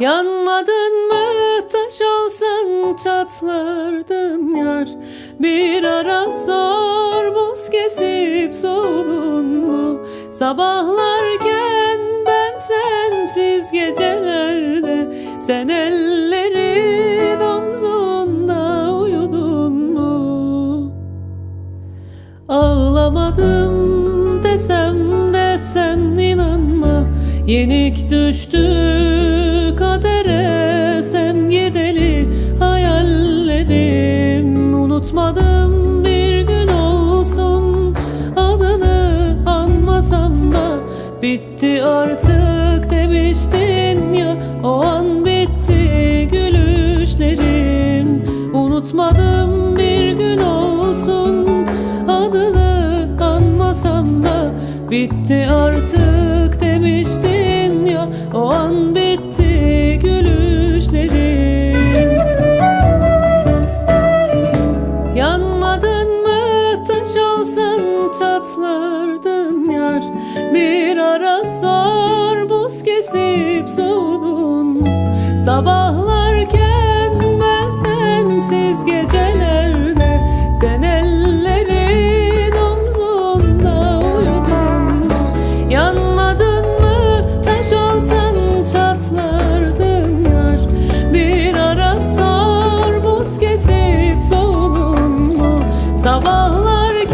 Yanmadın mı? Taş olsan çatlardın yar. Bir ara sor buz kesip soğudun mu? Sabahlarken ben sensiz gecelerde Sen ellerin omzunda uyudun mu? Ağlamadım desem de sen inanma. Yenik düştü Unutmadım bir gün olsun. Adını anmasam da Bitti artık demiştin ya. O an bitti gülüşlerim Unutmadım bir gün olsun. Adını anmasam da Bitti artık demiştin ya. O an bitti çatlardın yar Bir ara sor buz kesip soğudun? Sabahlarken ben sensiz gecelerde Sen ellerin omzunda uyudun? Yanmadın mı taş olsan çatlardın yar Bir ara sor buz kesip soğudun mu? Sabahlarken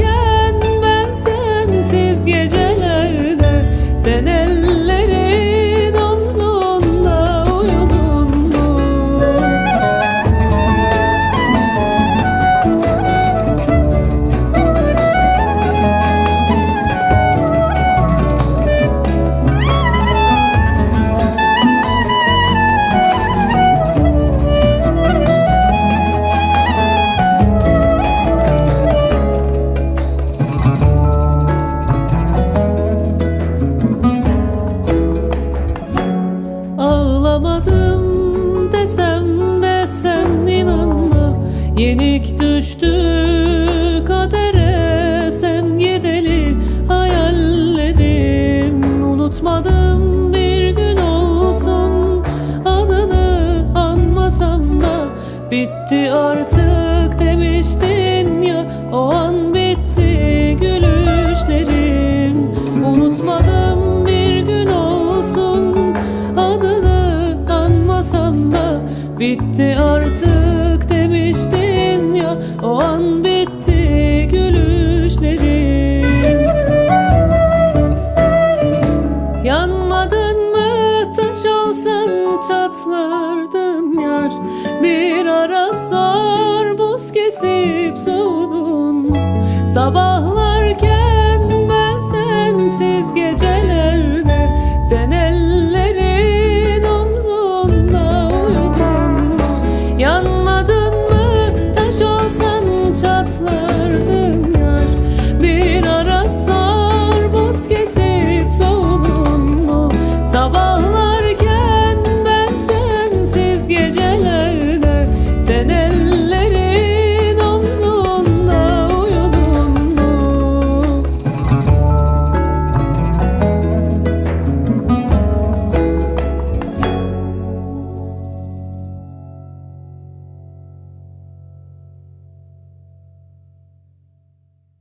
Ağlamadım desem de sen inanma. Yenik düştü kadere sen yedeli hayallerim. Unutmadım bir gün olsun adını anmasam da Bitti artık anmasam da Bitti artık demiştin ya o an bitti gülüşlerim Yanmadın mı? Taş olsan çatlardın yar. Bir ara sor buz kesip soğudun? Sabahlar